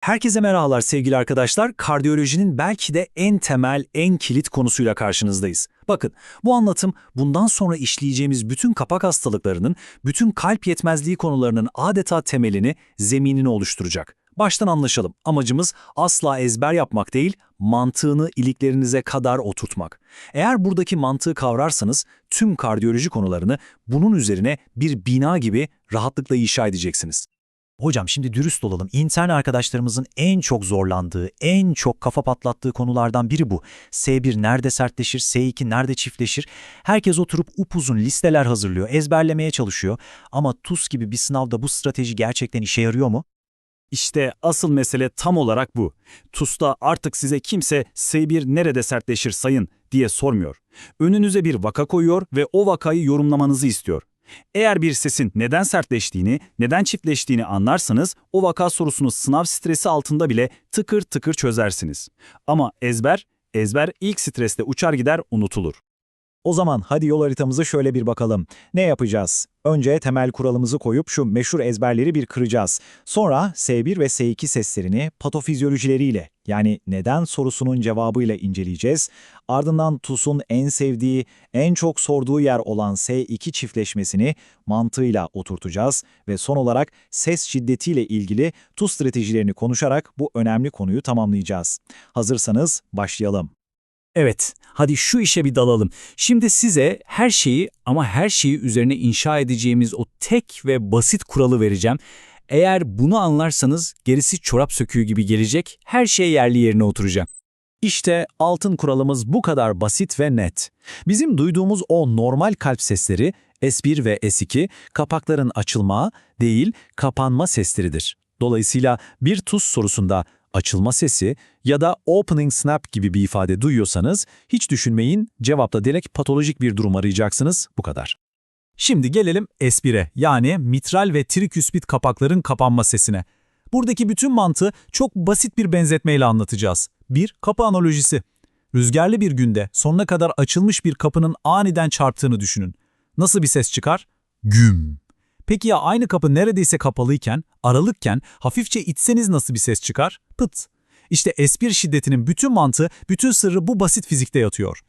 Herkese merhabalar sevgili arkadaşlar. Kardiyolojinin belki de en temel, en kilit konusuyla karşınızdayız. Bakın, bu anlatım bundan sonra işleyeceğimiz bütün kapak hastalıklarının, bütün kalp yetmezliği konularının adeta temelini, zeminini oluşturacak. Baştan anlaşalım. Amacımız asla ezber yapmak değil, mantığını iliklerinize kadar oturtmak. Eğer buradaki mantığı kavrarsanız tüm kardiyoloji konularını bunun üzerine bir bina gibi rahatlıkla inşa edeceksiniz. Hocam şimdi dürüst olalım. İntern arkadaşlarımızın en çok zorlandığı, en çok kafa patlattığı konulardan biri bu. S1 nerede sertleşir, S2 nerede çiftleşir? Herkes oturup upuzun listeler hazırlıyor, ezberlemeye çalışıyor. Ama TUS gibi bir sınavda bu strateji gerçekten işe yarıyor mu? İşte asıl mesele tam olarak bu. TUS'ta artık size kimse S1 nerede sertleşir sayın diye sormuyor. Önünüze bir vaka koyuyor ve o vakayı yorumlamanızı istiyor. Eğer bir sesin neden sertleştiğini, neden çiftleştiğini anlarsanız o vaka sorusunu sınav stresi altında bile tıkır tıkır çözersiniz. Ama ezber, ezber ilk streste uçar gider unutulur. O zaman hadi yol haritamıza şöyle bir bakalım. Ne yapacağız? Önce temel kuralımızı koyup şu meşhur ezberleri bir kıracağız. Sonra S1 ve S2 seslerini patofizyolojileriyle yani neden sorusunun cevabıyla inceleyeceğiz. Ardından TUS'un en sevdiği, en çok sorduğu yer olan S2 çiftleşmesini mantığıyla oturtacağız ve son olarak ses şiddetiyle ilgili TUS stratejilerini konuşarak bu önemli konuyu tamamlayacağız. Hazırsanız başlayalım. Evet, hadi şu işe bir dalalım. Şimdi size her şeyi ama her şeyi üzerine inşa edeceğimiz o tek ve basit kuralı vereceğim. Eğer bunu anlarsanız gerisi çorap söküğü gibi gelecek, her şey yerli yerine oturacak. İşte altın kuralımız bu kadar basit ve net. Bizim duyduğumuz o normal kalp sesleri S1 ve S2 kapakların açılma değil kapanma sesleridir. Dolayısıyla bir tuz sorusunda açılma sesi ya da opening snap gibi bir ifade duyuyorsanız hiç düşünmeyin cevapta direkt patolojik bir durum arayacaksınız bu kadar. Şimdi gelelim S1'e yani mitral ve triküspit kapakların kapanma sesine. Buradaki bütün mantığı çok basit bir benzetmeyle anlatacağız. Bir, kapı analojisi. Rüzgarlı bir günde sonuna kadar açılmış bir kapının aniden çarptığını düşünün. Nasıl bir ses çıkar? Güm. Peki ya aynı kapı neredeyse kapalıyken, aralıkken hafifçe itseniz nasıl bir ses çıkar? Pıt. İşte S1 şiddetinin bütün mantığı, bütün sırrı bu basit fizikte yatıyor.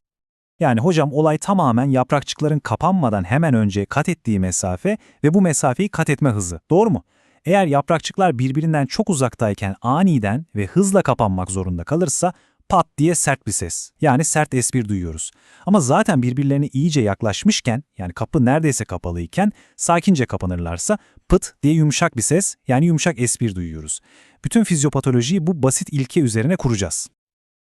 Yani hocam olay tamamen yaprakçıkların kapanmadan hemen önce kat ettiği mesafe ve bu mesafeyi kat etme hızı. Doğru mu? Eğer yaprakçıklar birbirinden çok uzaktayken aniden ve hızla kapanmak zorunda kalırsa pat diye sert bir ses. Yani sert S1 duyuyoruz. Ama zaten birbirlerine iyice yaklaşmışken yani kapı neredeyse kapalıyken sakince kapanırlarsa pıt diye yumuşak bir ses yani yumuşak S1 duyuyoruz. Bütün fizyopatolojiyi bu basit ilke üzerine kuracağız.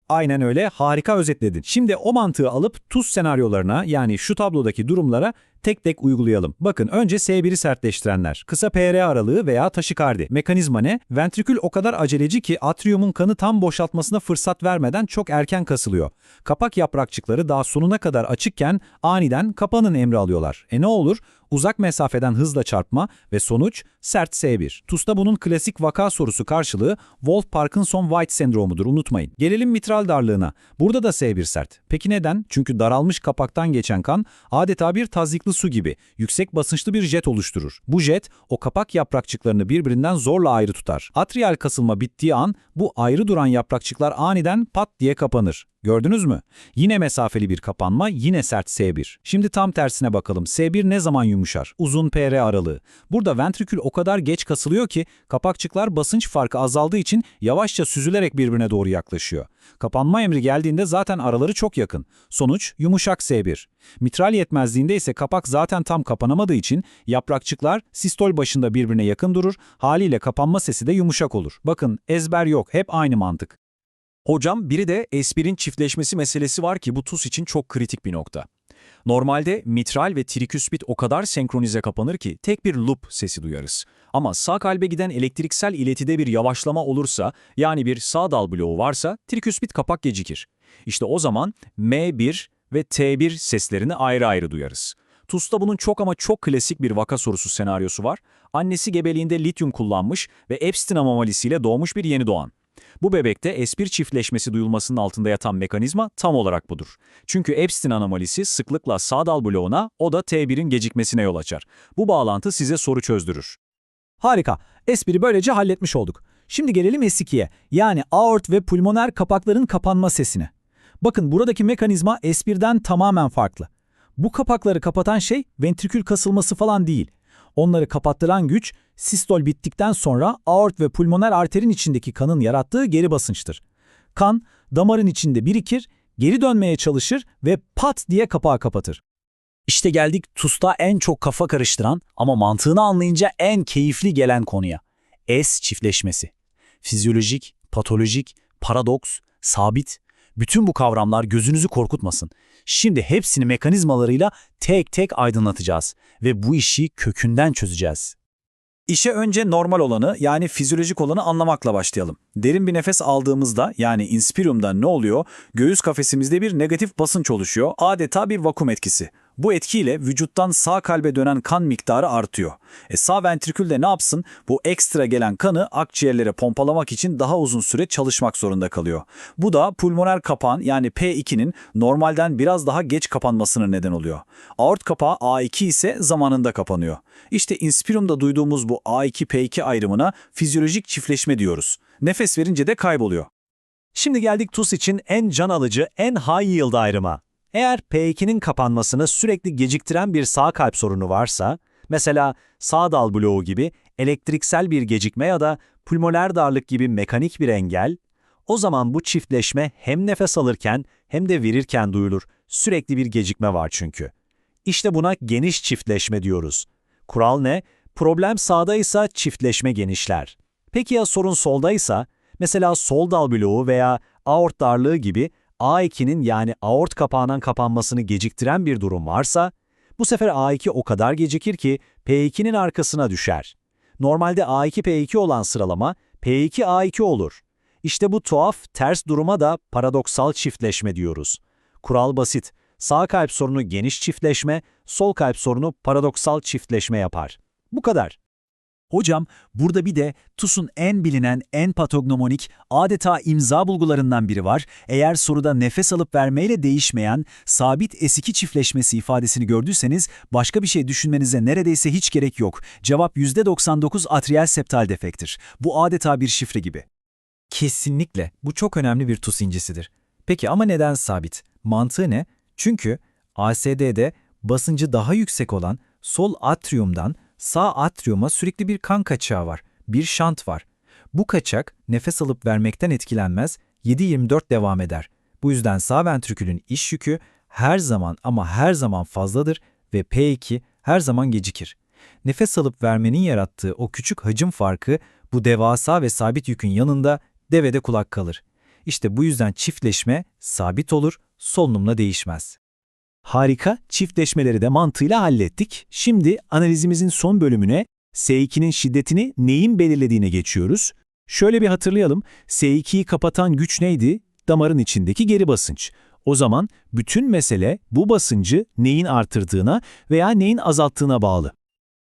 Aynen öyle, harika özetledin. Şimdi o mantığı alıp tuz senaryolarına yani şu tablodaki durumlara tek tek uygulayalım. Bakın önce S1'i sertleştirenler. Kısa PR aralığı veya taşikardi. Mekanizma ne? Ventrikül o kadar aceleci ki atriyumun kanı tam boşaltmasına fırsat vermeden çok erken kasılıyor. Kapak yaprakçıkları daha sonuna kadar açıkken aniden kapanın emri alıyorlar. E ne olur? Uzak mesafeden hızla çarpma ve sonuç sert S1. TUS'ta bunun klasik vaka sorusu karşılığı Wolf-Parkinson-White sendromudur unutmayın. Gelelim mitral darlığına. Burada da S1 sert. Peki neden? Çünkü daralmış kapaktan geçen kan adeta bir tazyikli su gibi yüksek basınçlı bir jet oluşturur. Bu jet o kapak yaprakçıklarını birbirinden zorla ayrı tutar. Atriyal kasılma bittiği an bu ayrı duran yaprakçıklar aniden pat diye kapanır. Gördünüz mü? Yine mesafeli bir kapanma, yine sert S1. Şimdi tam tersine bakalım. S1 ne zaman yumuşar? Uzun PR aralığı. Burada ventrikül o kadar geç kasılıyor ki kapakçıklar basınç farkı azaldığı için yavaşça süzülerek birbirine doğru yaklaşıyor. Kapanma emri geldiğinde zaten araları çok yakın. Sonuç yumuşak S1. Mitral yetmezliğinde ise kapak zaten tam kapanamadığı için yaprakçıklar sistol başında birbirine yakın durur, haliyle kapanma sesi de yumuşak olur. Bakın ezber yok, hep aynı mantık. Hocam biri de S1'in çiftleşmesi meselesi var ki bu TUS için çok kritik bir nokta. Normalde mitral ve triküspit o kadar senkronize kapanır ki tek bir loop sesi duyarız. Ama sağ kalbe giden elektriksel iletide bir yavaşlama olursa, yani bir sağ dal bloğu varsa triküspit kapak gecikir. İşte o zaman M1 ve T1 seslerini ayrı ayrı duyarız. TUS'ta bunun çok ama çok klasik bir vaka sorusu senaryosu var. Annesi gebeliğinde lityum kullanmış ve Epstein anomalisiyle doğmuş bir yeni doğan. Bu bebekte S1 çiftleşmesi duyulmasının altında yatan mekanizma tam olarak budur. Çünkü Epstein anomalisi sıklıkla sağ dal bloğuna, o da T1'in gecikmesine yol açar. Bu bağlantı size soru çözdürür. Harika. S1'i böylece halletmiş olduk. Şimdi gelelim S2'ye. Yani aort ve pulmoner kapakların kapanma sesine. Bakın buradaki mekanizma S1'den tamamen farklı. Bu kapakları kapatan şey ventrikül kasılması falan değil. Onları kapattıran güç sistol bittikten sonra aort ve pulmoner arterin içindeki kanın yarattığı geri basınçtır. Kan damarın içinde birikir, geri dönmeye çalışır ve pat diye kapağı kapatır. İşte geldik TUS'ta en çok kafa karıştıran ama mantığını anlayınca en keyifli gelen konuya. S çiftleşmesi. Fizyolojik, patolojik, paradoks, sabit. Bütün bu kavramlar gözünüzü korkutmasın. Şimdi hepsini mekanizmalarıyla tek tek aydınlatacağız ve bu işi kökünden çözeceğiz. İşe önce normal olanı yani fizyolojik olanı anlamakla başlayalım. Derin bir nefes aldığımızda yani inspiriumda ne oluyor? Göğüs kafesimizde bir negatif basınç oluşuyor. Adeta bir vakum etkisi. Bu etkiyle vücuttan sağ kalbe dönen kan miktarı artıyor. E sağ ventrikül de ne yapsın? Bu ekstra gelen kanı akciğerlere pompalamak için daha uzun süre çalışmak zorunda kalıyor. Bu da pulmoner kapağın yani P2'nin normalden biraz daha geç kapanmasına neden oluyor. Aort kapağı A2 ise zamanında kapanıyor. İşte inspirumda duyduğumuz bu A2-P2 ayrımına fizyolojik çiftleşme diyoruz. Nefes verince de kayboluyor. Şimdi geldik TUS için en can alıcı, en high yield ayrıma. Eğer P2'nin kapanmasını sürekli geciktiren bir sağ kalp sorunu varsa, mesela sağ dal bloğu gibi elektriksel bir gecikme ya da pulmoner darlık gibi mekanik bir engel, o zaman bu çiftleşme hem nefes alırken hem de verirken duyulur. Sürekli bir gecikme var çünkü. İşte buna geniş çiftleşme diyoruz. Kural ne? Problem sağdaysa çiftleşme genişler. Peki ya sorun soldaysa? Mesela sol dal bloğu veya aort darlığı gibi A2'nin yani aort kapağının kapanmasını geciktiren bir durum varsa, bu sefer A2 o kadar gecikir ki P2'nin arkasına düşer. Normalde A2-P2 olan sıralama P2-A2 olur. İşte bu tuhaf, ters duruma da paradoksal çiftleşme diyoruz. Kural basit. Sağ kalp sorunu geniş çiftleşme, sol kalp sorunu paradoksal çiftleşme yapar. Bu kadar. Hocam, burada bir de TUS'un en bilinen, en patognomonik, adeta imza bulgularından biri var. Eğer soruda nefes alıp vermeyle değişmeyen, sabit S2 çiftleşmesi ifadesini gördüyseniz başka bir şey düşünmenize neredeyse hiç gerek yok. Cevap %99 atriyel septal defektir. Bu adeta bir şifre gibi. Kesinlikle. Bu çok önemli bir TUS incisidir. Peki ama neden sabit? Mantığı ne? Çünkü ASD'de basıncı daha yüksek olan sol atriumdan sağ atriuma sürekli bir kan kaçağı var, bir şant var. Bu kaçak nefes alıp vermekten etkilenmez, 7-24 devam eder. Bu yüzden sağ ventrikülün iş yükü her zaman ama her zaman fazladır ve P2 her zaman gecikir. Nefes alıp vermenin yarattığı o küçük hacim farkı bu devasa ve sabit yükün yanında devede kulak kalır. İşte bu yüzden çiftleşme sabit olur, solunumla değişmez. Harika, çiftleşmeleri de mantığıyla hallettik. Şimdi analizimizin son bölümüne S2'nin şiddetini neyin belirlediğine geçiyoruz. Şöyle bir hatırlayalım, S2'yi kapatan güç neydi? Damarın içindeki geri basınç. O zaman bütün mesele bu basıncı neyin artırdığına veya neyin azalttığına bağlı.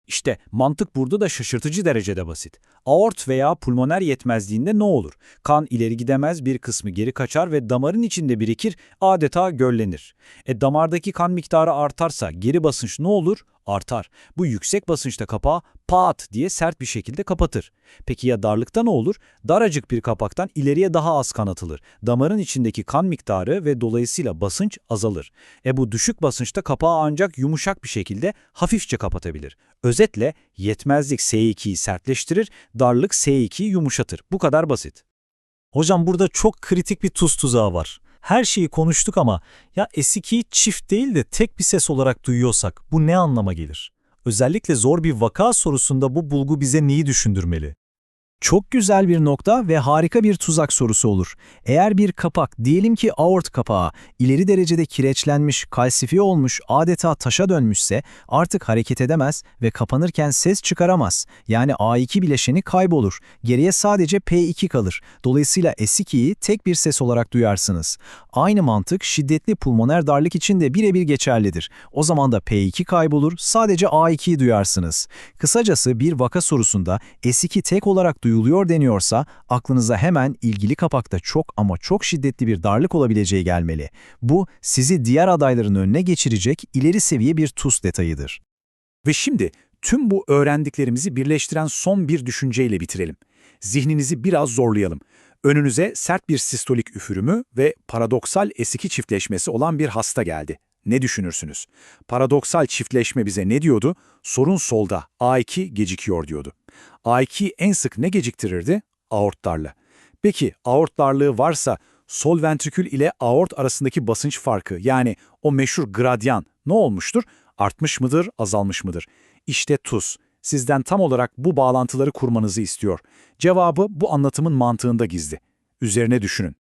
İşte mantık burada da şaşırtıcı derecede basit. Aort veya pulmoner yetmezliğinde ne olur? Kan ileri gidemez, bir kısmı geri kaçar ve damarın içinde birikir, adeta göllenir. E damardaki kan miktarı artarsa geri basınç ne olur? Artar. Bu yüksek basınçta kapağı pat diye sert bir şekilde kapatır. Peki ya darlıkta ne olur? Daracık bir kapaktan ileriye daha az kan atılır. Damarın içindeki kan miktarı ve dolayısıyla basınç azalır. E bu düşük basınçta kapağı ancak yumuşak bir şekilde hafifçe kapatabilir. Özetle yetmezlik S2'yi sertleştirir, darlık S2'yi yumuşatır. Bu kadar basit. Hocam burada çok kritik bir tuz tuzağı var. Her şeyi konuştuk ama ya S2'yi çift değil de tek bir ses olarak duyuyorsak bu ne anlama gelir? Özellikle zor bir vaka sorusunda bu bulgu bize neyi düşündürmeli? Çok güzel bir nokta ve harika bir tuzak sorusu olur. Eğer bir kapak, diyelim ki aort kapağı, ileri derecede kireçlenmiş, kalsifiye olmuş, adeta taşa dönmüşse artık hareket edemez ve kapanırken ses çıkaramaz. Yani A2 bileşeni kaybolur. Geriye sadece P2 kalır. Dolayısıyla S2'yi tek bir ses olarak duyarsınız. Aynı mantık şiddetli pulmoner darlık için de birebir geçerlidir. O zaman da P2 kaybolur, sadece A2'yi duyarsınız. Kısacası bir vaka sorusunda S2 tek olarak duyuluyor deniyorsa aklınıza hemen ilgili kapakta çok ama çok şiddetli bir darlık olabileceği gelmeli. Bu sizi diğer adayların önüne geçirecek ileri seviye bir TUS detayıdır. Ve şimdi tüm bu öğrendiklerimizi birleştiren son bir düşünceyle bitirelim. zihninizi biraz zorlayalım. Önünüze sert bir sistolik üfürümü ve paradoksal S2 çiftleşmesi olan bir hasta geldi. Ne düşünürsünüz? Paradoksal çiftleşme bize ne diyordu? Sorun solda, A2 gecikiyor diyordu. A2 en sık ne geciktirirdi? Aort darlığı. Peki aort varsa sol ventrikül ile aort arasındaki basınç farkı yani o meşhur gradyan ne olmuştur? Artmış mıdır, azalmış mıdır? İşte tuz. Sizden tam olarak bu bağlantıları kurmanızı istiyor. Cevabı bu anlatımın mantığında gizli. Üzerine düşünün.